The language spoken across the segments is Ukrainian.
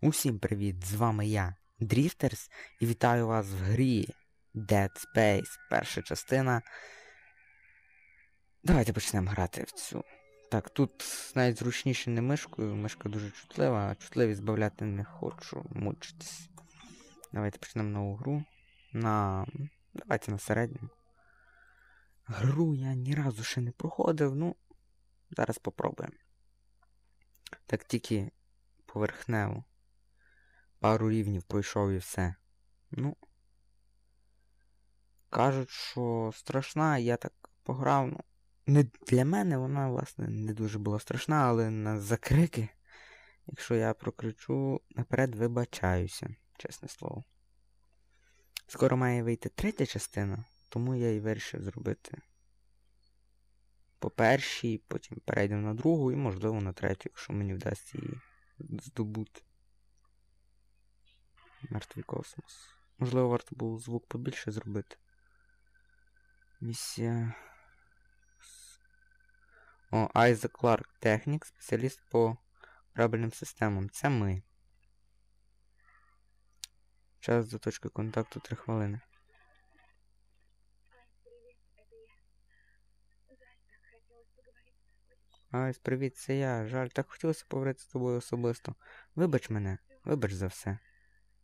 Усім привіт! З вами я, Дріфтерс, і вітаю вас в грі Dead Space, перша частина. Давайте почнемо грати в цю. Так, тут навіть зручніше не мишкою, мишка дуже чутлива, а чутливість збавляти не хочу мучитись. Давайте почнемо нову гру. На. Давайте на середньому. Гру я ні разу ще не проходив, ну. Зараз попробуємо. Так тільки поверхнево. Пару рівнів пройшов і все. Ну. Кажуть, що страшна, я так пограв. Ну, не Для мене вона, власне, не дуже була страшна, але на закрики, якщо я прокричу, наперед вибачаюся, чесне слово. Скоро має вийти третя частина, тому я і вирішив зробити по першій, потім перейдемо на другу і, можливо, на третю, якщо мені вдасться її здобути. Мертвий космос. Можливо, варто було звук побільше зробити. Місія. О, Айзек Кларк, технік, спеціаліст по корабельним системам. Це ми. Час до точки контакту 3 хвилини. Айс, привіт, це я. Жаль, так хотілося поговорити з тобою особисто. Вибач мене, вибач за все.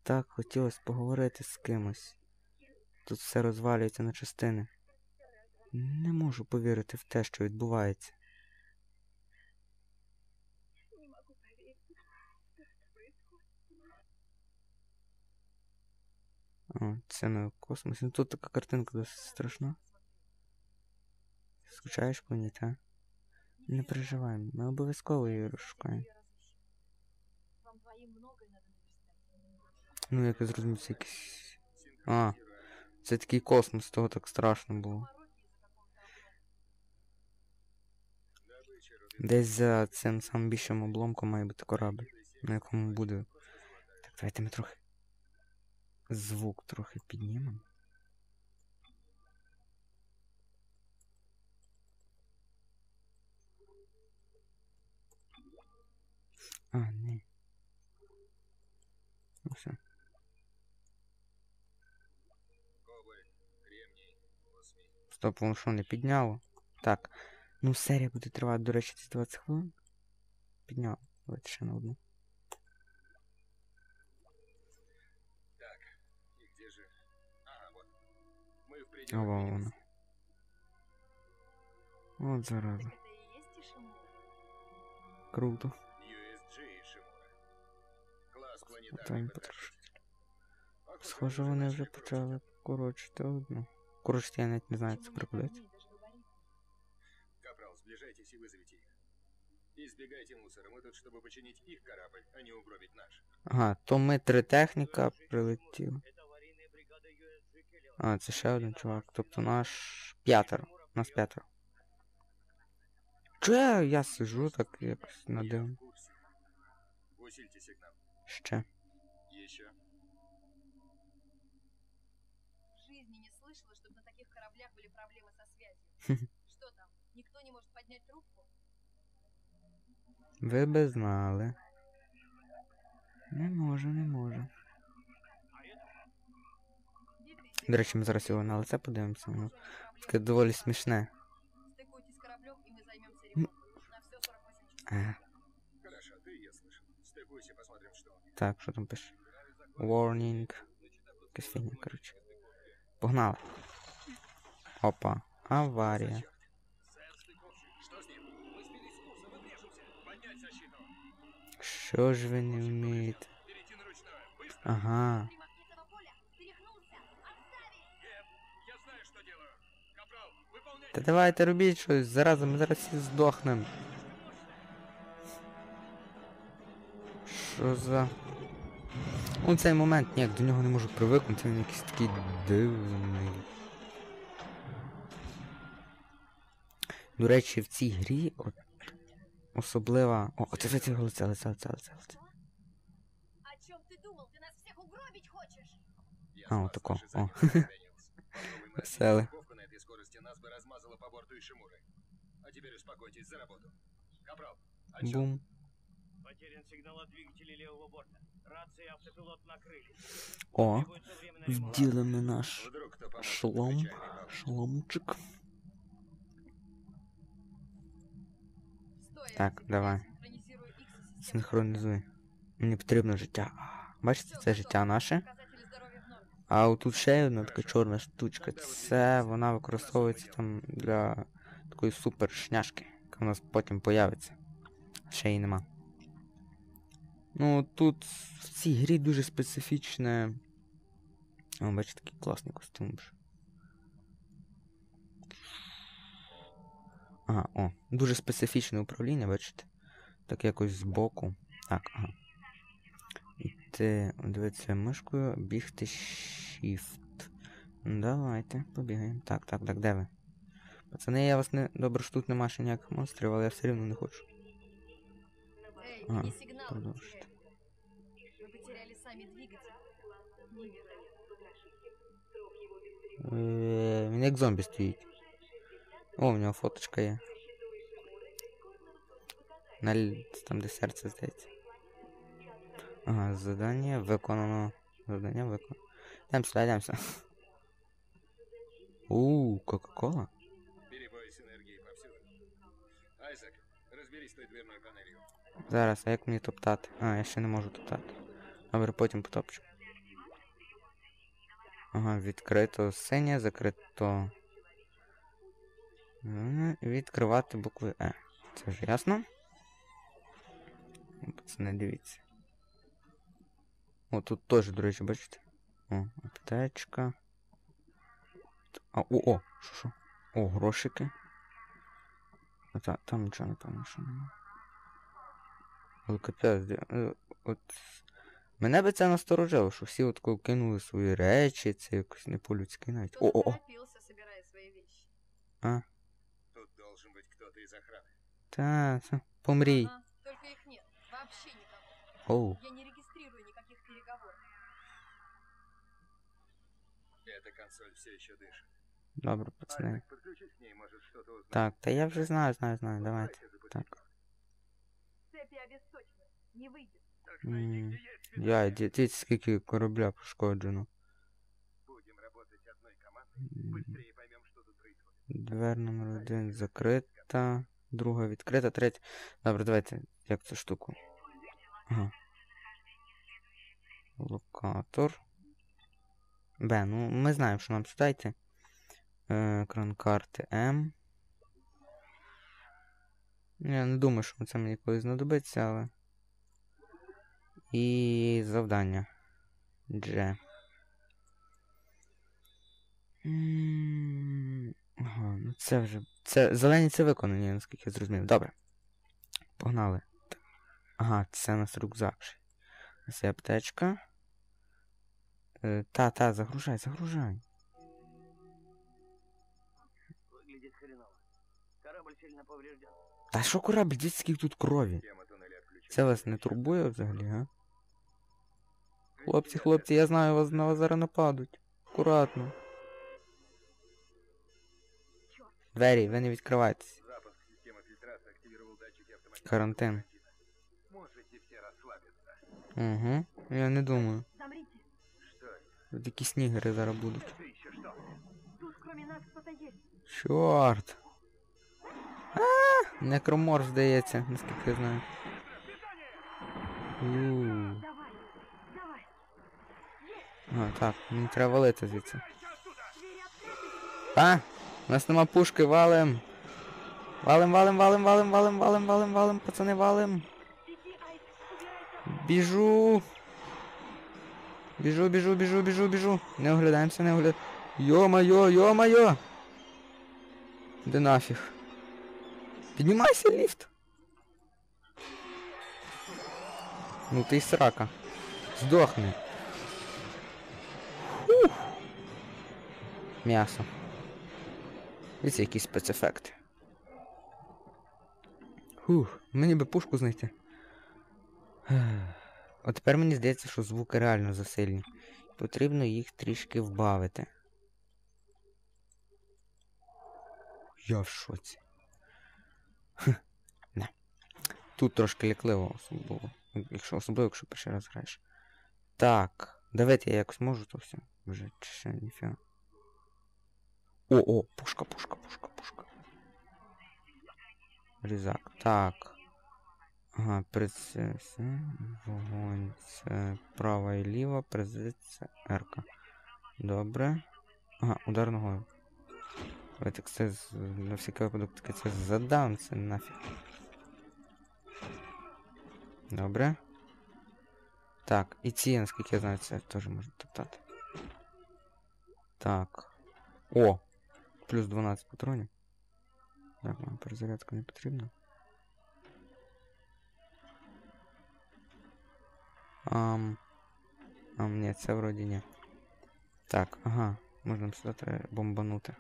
Так хотілося поговорити з кимось. Тут все розвалюється на частини. Не можу повірити в те, що відбувається. Не. О, це ми в космосі. Ну, Тут така картинка досить страшна. Скучаєш по ній, та? Не переживай, ми обов'язково її розшукаємо. Ну, як я зрозумів, це якийсь. А, це такий космос, того так страшно було. Десь за цим самим більшим обломком має бути корабль, на якому буде. Так, давайте ми трохи. Звук трохи піднімемо. А, ні. Ну все. Стоп, воно що не підняло? Так. Ну, серія буде тривати, до речі, десь 20 хвилин. Підняло. Давайте ще на одну. И где же? Ага, вот. Мы в А, пределах вон Минимуса. воно. От зараза. Это и есть Ишимура? Круто. USG и Шимура. Класс Отам планетарный потрошки. потрошитель. Похоже, Схоже, мы вони уже вже начали почали коротшити одну. Коротшити я навіть не знаю, як це Почему нет прикладати. огней даже говорить? Капрал, сближайтесь и вызовите их. Избегайте мусора. Мы тут, чтобы починить их корабль, а не угробить наш. Ага, то ми три техніка прилетіли. А, це ще один чувак. Тобто наш п'ятеро. Нас п'ятеро. Чого я, я сижу так якось Я надивно? в курсе. Усильте сигнал. Ще. Еще. Что там? Никто не может поднять трубку? Ви би знали. Не можу, не можу. До речі, ми зараз його на лице подивимося. Воно таке доволі смішне. Стыкуйтесь с кораблем, и мы займемся ремонтом. На все 48 часов. Е, Хорошо, ты я слышал. Стыкуйся, посмотрим, что у них. так, що там пише? Warning. Якась фігня, коротше. Погнали. Опа. Аварія. Что с ним? Мы сбились с курса, мы движемся. Поднять защиту. Що ж ви не вмієте? Перейти на ручное. Быстро. Ага. Примагнитного поля! Перегнулся! Отставить! Кэп, я знаю, что делаю. Капрал, выполняйте. Та давайте робіть щось, зараза, ми зараз всі здохнемо. Що за. У цей момент ніяк до нього не можу привикнути, він якийсь такий дивний. До речі, в цій грі от, особлива. О, оце це це лице, лице, лице, лице, лице. О чем ты думал? Ты нас всех угробить хочешь? Я А, спас вот такого. наши задние О. ноги, Дэниелс. Попробуй мы Веселый. отменить парковку на этой скорости, нас бы размазало по борту Ишимуры. А теперь успокойтесь за работу. Капрал, о чем? Бум. Потерян сигнал от двигателей левого борта. Рации автопилот накрыли. О, Требуется временная эвакуация. вділимо наш Вдруг кто поможет шлом. отвечать на вопрос. Шломчик. Так, давай. Синхронізуй. Мені потрібно життя. Бачите, це життя наше. В. А отут ще одна така чорна штучка. Це вона використовується там для такої супер шняшки, яка у нас потім появиться. Ще її нема. Ну тут в цій грі дуже специфічне. О, бачите, такий класний костюм. Ага, о, дуже специфічне управління, бачите? Так якось збоку. Так, ага. Іти, дивитися мишкою, бігти Shift. Давайте, побігаємо. Так, так, так, де ви? Пацани, я вас не. Добре, що тут нема ще ніяких монстрів, але я все рівно не хочу. Эй, А, не сигнал. продолжить. Мы потеряли сами двигатель. Е, Він як зомбі стоїть. О, у нього фоточка є. На там, де серце здається. Ага, задання виконано. Задання виконано. Йдемо сюди. Ууу, Кока-Кола. Айзек, разберись с той дверной панелью. Зараз, а як мені топтати? А, я ще не можу топтати. Добре, потім потопчу. Ага, відкрито синє, закрито. Відкривати букви Е. Це вже ясно? О, Пацани, дивіться. О, тут теж, до речі, бачите? О, аптечка. А, о, о, що, що? О, грошики. А та, там нічого, напевно, що немає. Але капець, е, от. Мене би це насторожило, що всі от коли кинули свої речі, це якось не по-людськи навіть. О-о-о! А, охраны. та, та, помрій. Ага, только их нет. Вообще никого. Оу. Я не регистрирую никаких переговоров. Эта консоль все еще дышит. Добре, пацани. Айзек, подключись к ней, может что-то узнать. Так, та я вже знаю, знаю, знаю, давайте. Постарайся запустить Так. код. Цепи обесточены. Не выйдет. М, Я, ді- дивіться, скільки корабля пошкоджено. Будем работать одной командой. М, Быстрее поймем, что тут происходит. Двер номер один закрита. Друга відкрита, третя. Добре, давайте. Як цю штуку? Ага. Локатор. Б, ну ми знаємо, що нам сюди йти. Е, Екран карти М. Я не думаю, що це мені колись знадобиться, але. І завдання. Дж. Ага, ну це вже. Це зелені це виконані, наскільки я зрозумів. Добре. Погнали. Ага, це у нас рюкзак. Це аптечка. Е, Та, та, загружай, загружай. Выглядит хреново. Корабль сильно поврежден. Та що корабль, дивіться, скільки тут крові. Це вас не турбує взагалі, га? Хлопці, хлопці, я знаю, вас на вас зараз нападуть. Акуратно. Двері, ви не відкривайтесь. Запуск системы фильтрации активировал датчики автоматического Карантин. карантина. Можете все расслабиться. Угу. Я не думаю. Замрите. Что это? Тут якісь снігери зараз будуть. Это еще что? Тут кроме нас кто-то есть. Чорт. А, некроморф, здається, наскільки я знаю. Ууу. Давай. Давай. А, так, мені треба валити звідси. Двери открыты. А! У нас нема пушки, валим! Валим, валим, валим, валим, валим, валим, валим, валим, пацани, валим. Біжу. Біжу, біжу, біжу, біжу, біжу. Не оглядаємося, не оглядаємося. Йо-майо, йо-майо! Де нафіг? Піднімайся, ліфт! Ну ти й срака. Здохни. Ух. М'ясо. Дивіться, якісь спецефекти. Фух, мені би пушку знайти. От тепер мені здається, що звуки реально засильні. Потрібно їх трішки вбавити. Я в шоці. Хм, не. Тут трошки лякливо особливо. Якщо особливо, якщо перший раз граєш. Так. Давайте я якось можу то все. Вже чи ще ніфіга. О, о, пушка, пушка, пушка, пушка. Різак. Так. Ага, прицес. Вогонь. Це права і ліва, прицес це Рка. Добре. Ага, удар ногою. Давайте це з- на всякий випадок таки це задам, це нафіг. Добре. Так, і ці, наскільки я знаю, це теж можна топтати. Так. О! Плюс 12 патронів. Так, нам перезарядка не потрібна. Ам. Ам, ні, це вроді ні. Так, ага. Можна сюди треба бомбанути.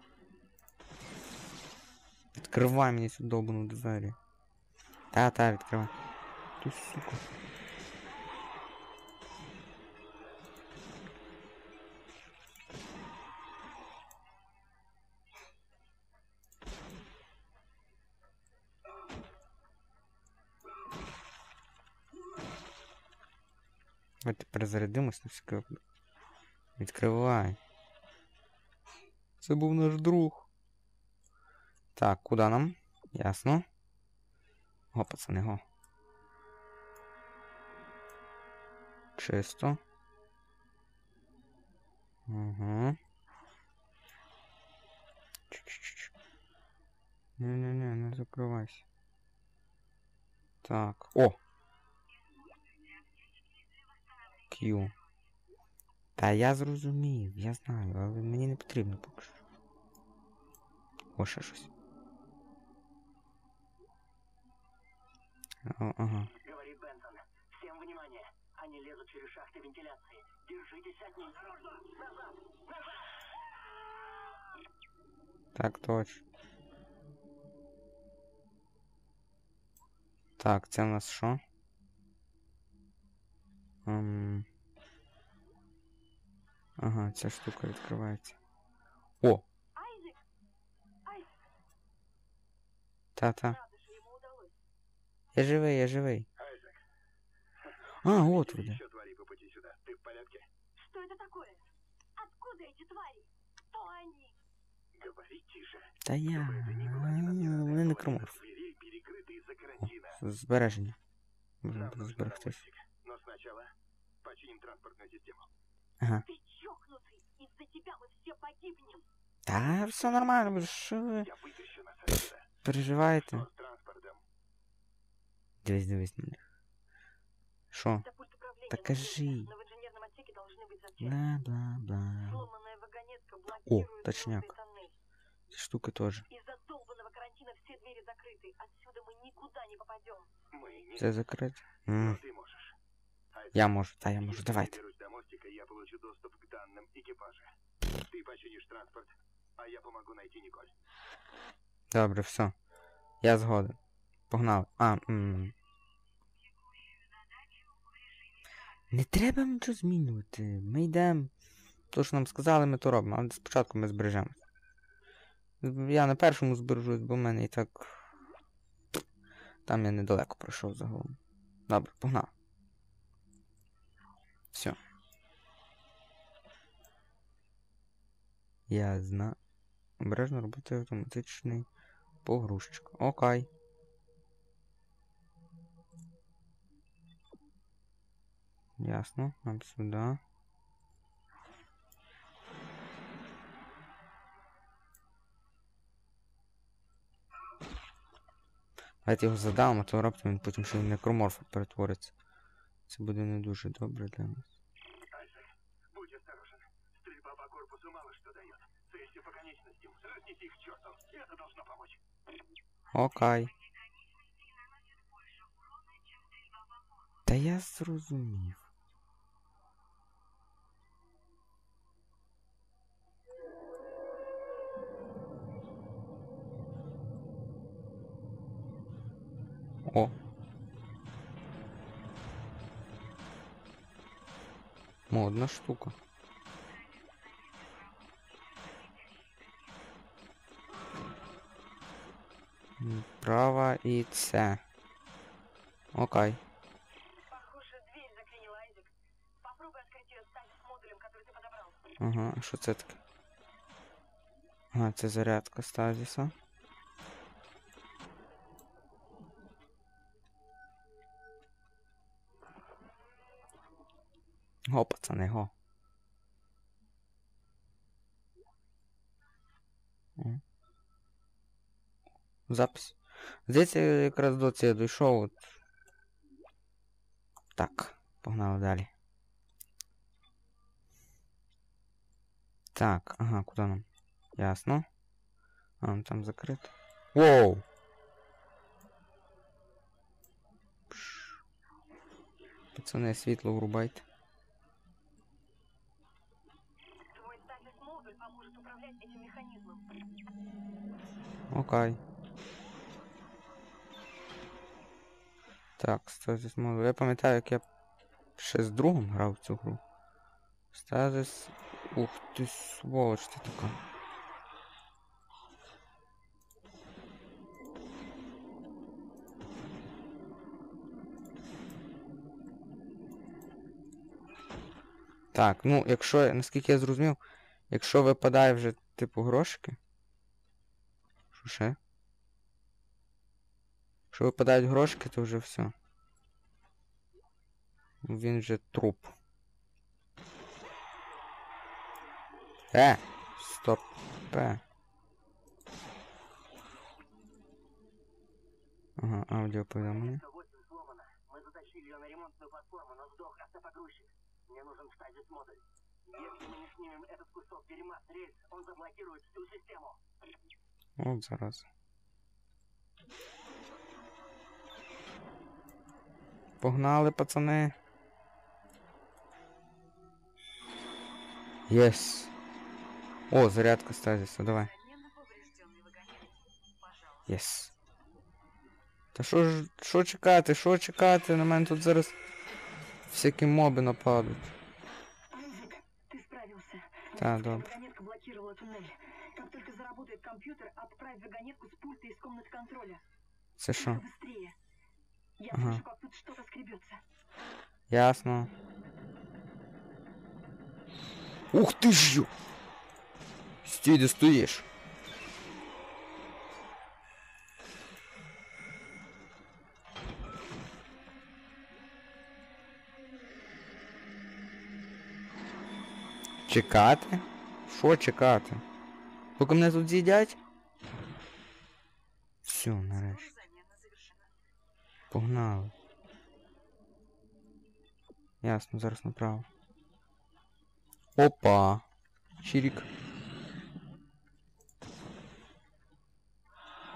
Відкривай мені цю довбану двері. Та-та, відкривай. Ти сука. Давайте перезарядимось на випадок. Відкривай. Це був наш друг. Так, куди нам? Ясно. Го, пацани, го. Чисто. Угу. Чу-чу-чу. Не-не-не, не закривайся. Так. О! Q. Та я зрозумів, я знаю, але мені не потрібно поки що. О, ще щось. О, ага. Говорит Бенсон. Всем внимание. Они лезут через шахты вентиляции. Держитесь от них. Назад! Так точно. Так, це в нас що? Ем... Ага, ця штука відкривається. О! Айзек! Айзек! Та-та. Рада, что ему удалось. Я живий, я живий. Айзек, А, от видели ви. еще твари по пути сюда. Ты в порядке? Что это такое? Откуда эти твари? Кто они? Говори тише. Та я. Чтобы это не было А, ненасытная Вони не бойня, кроморф. Дверей перекрыты из-за карантина. Збереження. Можна Нам буде нужен зберегтись. Сначала Починим транспортную систему. Ага. Ты чокнутый, из-за тебя мы все погибнем. Да, все нормально, вы что вы... Я вытащу нас отсюда. Переживаете? Дивись, дивись на них. Шо? Докажи. Бла-бла-бла. О, точняк. Штука тоже. Все закрыто. Mm. Я можу, та я можу, если давайте. доберусь до мостика, я получу доступ к данным экипажа. Ты починишь транспорт, а я помогу найти Николь. Добре, все. Я згоден. Погнали. А, м. Не треба нічого змінювати. Ми йдемо. То, що нам сказали, ми то робимо, але спочатку ми збережемось. Я на першому збережусь, бо в мене і так. Там я недалеко пройшов загалом. Добре, погнали. Все. Я знаю. Обережно робити автоматичний погрузчик. Окей. Ясно. Нам сюди. Давайте його задам, а то раптом він потім ще в некроморфа перетвориться. Це буде не дуже добре для нас. Айзек, будь осторожен. Стрельба по корпусу мало что дает. Целься по конечностям. Разнеси их к. Это должно помочь. Окей. Та я зрозумів. О. Модна штука. Права і це. Окей. Похоже, дверь заклинила Айзек. Попробуй открыть Ага, а що це таке? Ага, це зарядка стазіса. Го, пацани, го. Запис. Здається, я якраз до цього дійшов. От. Так, погнали далі. Так, ага, куди нам? Ясно. А, ну там закрито. Воу! Пацани, світло врубайте. Окей. Так, стазис модуль. Я пам'ятаю, як я ще з другом грав цю гру. Стазис. Ух ти, сволоч ти така. Так, ну, якщо, наскільки я зрозумів, якщо випадає вже, типу, грошики. Що ще? Якщо випадають грошики, то вже все. Він вже труп. Е! Стоп. Е. Ага, аудіоповідомлення. Ка-8 сломана. Мы затащили ее на ремонтную платформу, но сдох автопогрузчик. Мне нужен стазис-модуль. Если мы не снимем этот кусок дерьма с рельс, он заблокирует всю систему. От зараз. Погнали, пацани. Єс. О, зарядка стазіса, давай. Несомненно, поврежденный вагонет. Пожалуйста. Єс. Та що ж, що чекати, що чекати? На мене тут зараз всякі моби нападуть. Рыжик, ты справился. Да, добре. Вагонетка блокировала туннель. Заработает компьютер, отправь вагонетку с пульта из комнаты контроля. Только быстрее. Я Ага. слышу, как тут что-то скребется. Ясно. Ух ти ж! де стоїш. Чекати? Що чекати? Поки мене тут з'їдять? Все, нарешті. Погнали. Ясно, зараз направо. Опа. Чирік.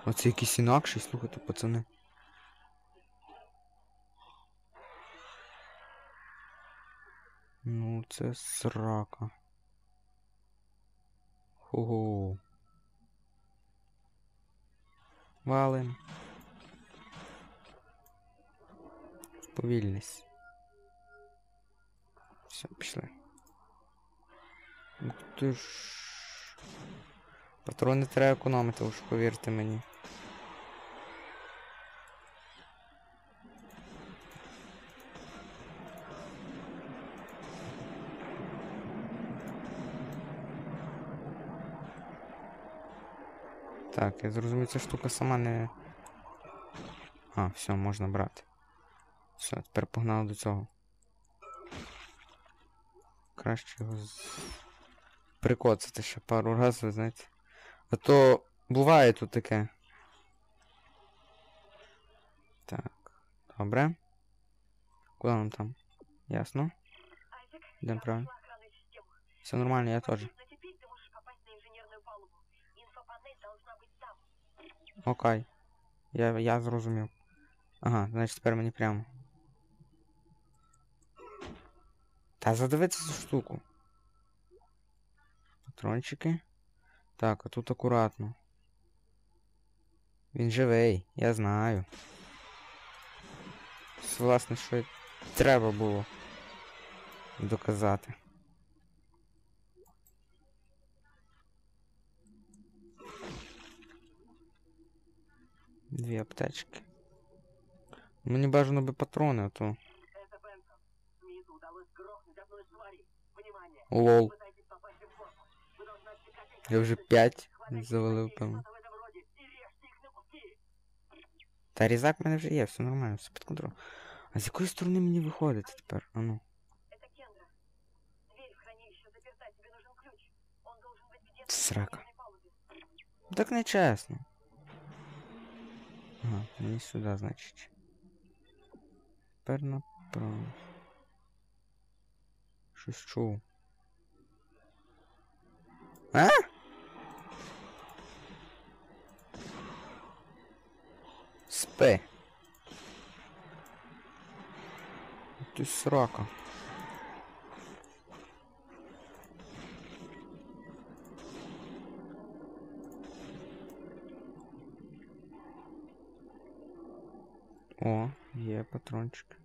Оце якийсь інакший, слухайте, пацани. Ну, це срака. Хо-хо. Валим. Повільність. Все, пішли. Ти ж. Патрони треба економити, уж повірте мені. Так, я зрозумів, ця штука сама не. А, все, можна брати. Все, тепер погнали до цього. Краще його з... прикоцати ще пару разів, знаєте. А то буває тут таке. Так, добре. Куди нам там? Ясно. Я правильно. Все нормально, я теж. Но теперь ты можешь попасть на инженерную палубу. Инфопанель должна быть там. Окей. Я, я зрозумів. Ага, значить тепер мені прямо. Та задивиться цю штуку. Патрончики. Так, а тут акуратно. Він живий, я знаю. Власне, що треба було доказати. Дві аптечки. Мені бажано би патрони, а то. Это Бенсон. Смиту удалось грохнуть одну из тварей. Внимание! Лол. Пытайтесь попасть в Я вже 5 Хватайте завалив, людей, певно. что-то в этом роде, и режьте их на куски. Та різак в мене вже є, все нормально, все під контролем. А з якої сторони мені виходити тепер? А ну. Это Кендра. Дверь в Ага, мені сюди, значить. Тепер направо. Щось чув. А? Спи. Ти срака. О, є патрончик.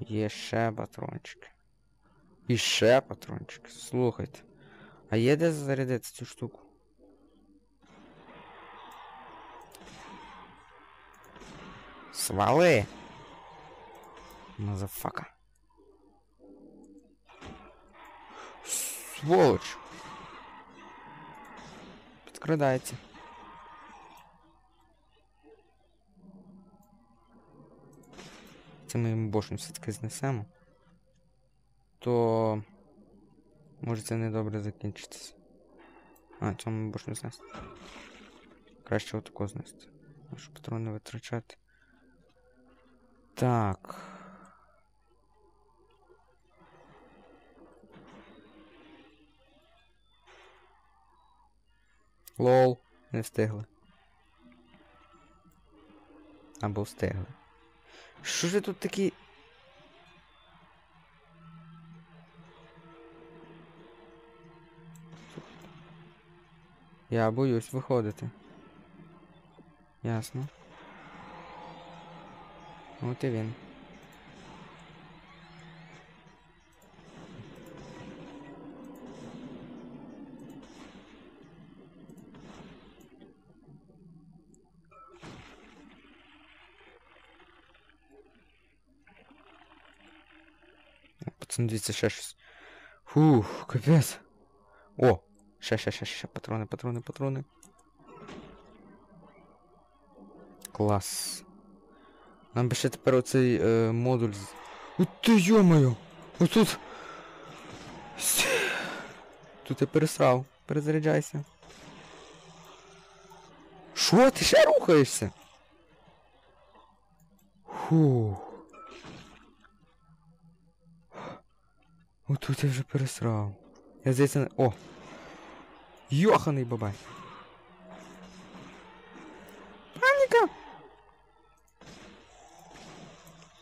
Є ще патрончик. І ще патрончик. Слухайте. А є де зарядити цю штуку? Свали! Мазафака. Сволоч! Підкрадається. Це ми йому бошню все-таки знесемо. То може це недобре закінчитися. А, цьому бошню знести. Краще отако знести. Щоб патрони витрачати. Так. Лол, не встигли. Або встигли. Що ж тут такі. Я боюсь виходити. Ясно. От і він. Пацан, дивіться, ще щось. Фух, капець. О! Ще, ще, ще, ще. Патрони, патрони, патрони. Клас. Нам би ще тепер оцей е, модуль. з- О ти йомаю! Отут. Тут я пересрав. Перезаряджайся. Що? Ти ще рухаєшся? Фух. Отут я вже пересрав. Я здається не... О! Йоханий бабай! Паніка!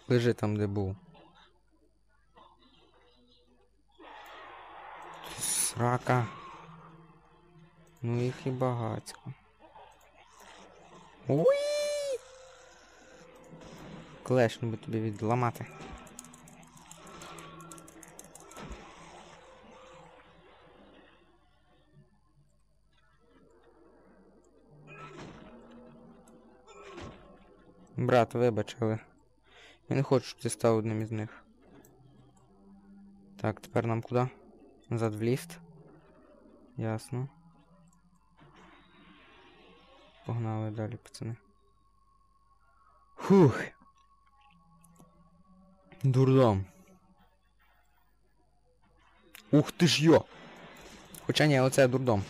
Лежи там, де був. Срака. Ну їх і багатько. Уй! Клешну би тобі відламати. Брат, вибач, але я не хочу, щоб ти став одним із них. Так, тепер нам куди? Назад в ліфт. Ясно. Погнали далі, пацани. Фух. Дурдом. Ух ти ж йо! Хоча ні, оце дурдом.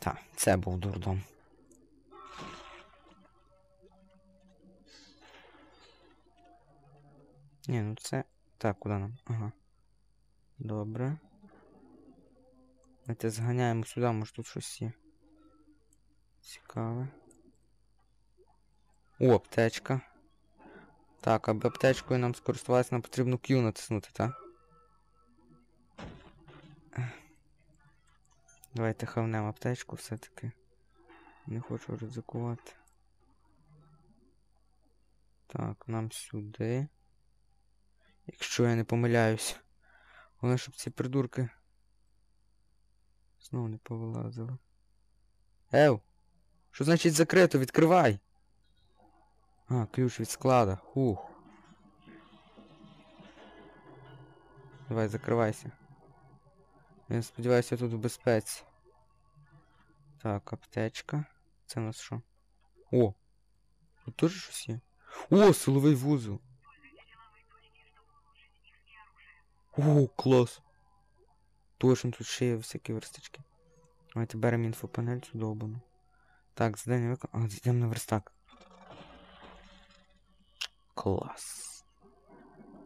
Так, це був дурдом. Ні, ну це. Так, куди нам? Ага. Добре. Давайте зганяємо сюди, може тут щось є. Цікаве. О, аптечка. Так, аби аптечкою нам скористуватися, нам потрібно Q натиснути, так? Давайте хавнемо аптечку все-таки. Не хочу ризикувати. Так, нам сюди. Якщо я не помиляюсь. Головне, щоб ці придурки. Знову не повилазили. Ев! Що значить закрито? Відкривай! А, ключ від склада. Хух. Давай, закривайся. Я сподіваюся, тут в безпеці. Так, аптечка. Це у нас що? О! Тут теж щось є. О, силовий вузол. О, клас. Точно тут ще є всякі верстачки. Давайте беремо інфопанель цю довбану. Так, задання виконано. А, йдемо на верстак. Клас.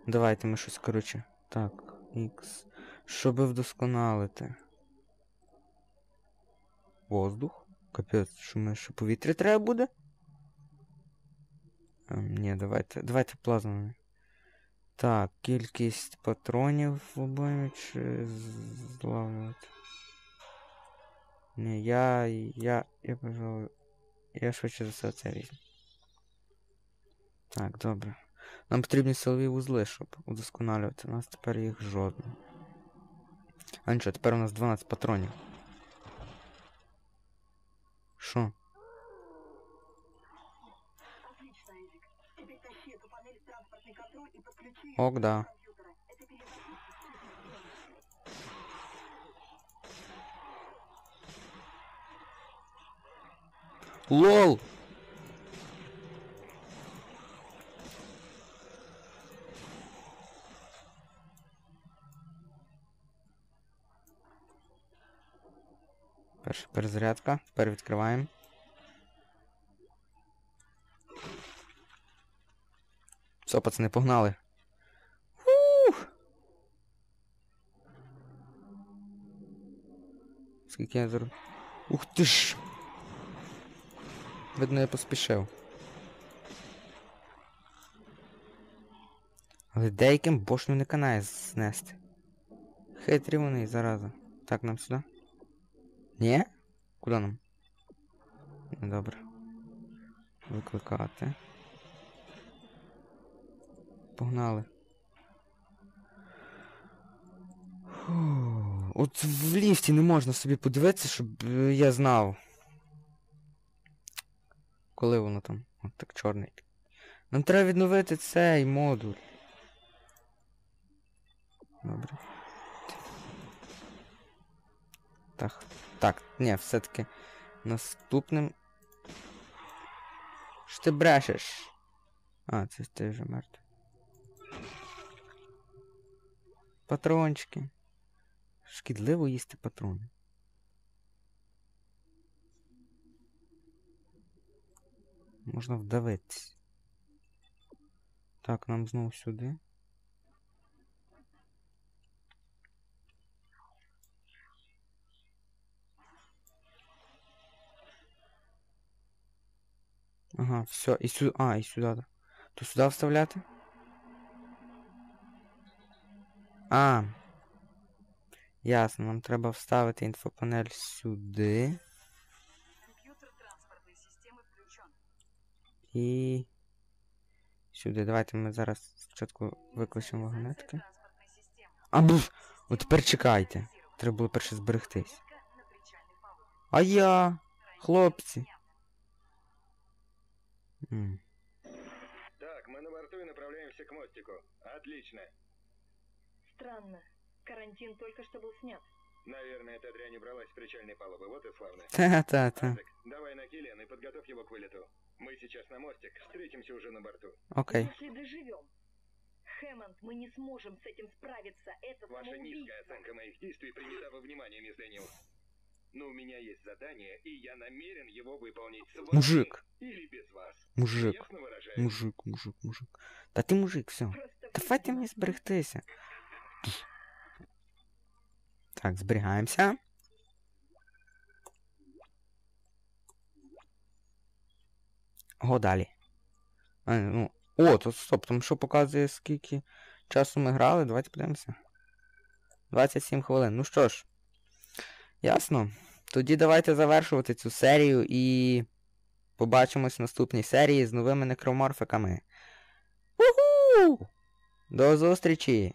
Давайте ми щось, коротше. Так, X. Щоб вдосконалити. Воздух. Капець, що ми що повітря треба буде? Ем, ні, давайте. Давайте плазмами. Так, кількість патронів в обоймі чи злавлювати. Ні, я. я. я пожалуй. Я швидше за все це візьму. Так, добре. Нам потрібні силові вузли, щоб удосконалювати. У нас тепер їх жодно. А нічого, тепер у нас 12 патронів. Що? Отлично, Эдик. Теперь Перша перезарядка. Тепер відкриваємо. Все, пацани, погнали. Ух! Скільки я зараз. Ух ти ж! Видно, я поспішив. Але деяким бошню не канає знести. Хитрі вони, зараза. Так, нам сюди. Ні? Куди нам? Добре. Викликати. Погнали. Фу. От в ліфті не можна собі подивитися, щоб е, я знав. Коли воно там? От так чорний. Нам треба відновити цей модуль. Добре. Так. Так, ні, все-таки наступним. Що ти брешеш? А, це ти вже мертвий. Патрончики. Шкідливо їсти патрони. Можна вдавитись. Так, нам знову сюди. Ага, все, і сюди. А, і сюди. да. То сюди вставляти? А. Ясно, нам треба вставити інфопанель сюди. Компьютер транспортной системы включен. І. Сюди. Давайте ми зараз спочатку викличемо вагонетки. А буф! От тепер чекайте. Треба було перше зберегтись. А я. Хлопці. Так, мы на борту и направляемся к мостику. Отлично. Странно. Карантин только что был снят. Наверное, эта дрянь убралась с причальной палубы. Вот и славно. Та-та-та. Давай на Киллиан и подготовь его к вылету. Мы сейчас на мостик, встретимся уже на борту. Окей. Если доживем. Хэммонд, мы не сможем с этим справиться. Это Ваша низкая оценка моих действий принята во внимание, мисс Дэниел. Но у меня есть задание, и я намерен его выполнить с вами Мужик. или без вас. Мужик. Мужик, мужик, мужик. Та ти мужик, все. Просто Давайте мені зберегтися. Так, зберігаємося. Го далі. А, ну. О, то стоп, там що показує, скільки часу ми грали? Давайте подивимося. 27 хвилин. Ну що ж. Ясно. Тоді давайте завершувати цю серію і побачимось в наступній серії з новими некроморфиками. Уху! До зустрічі!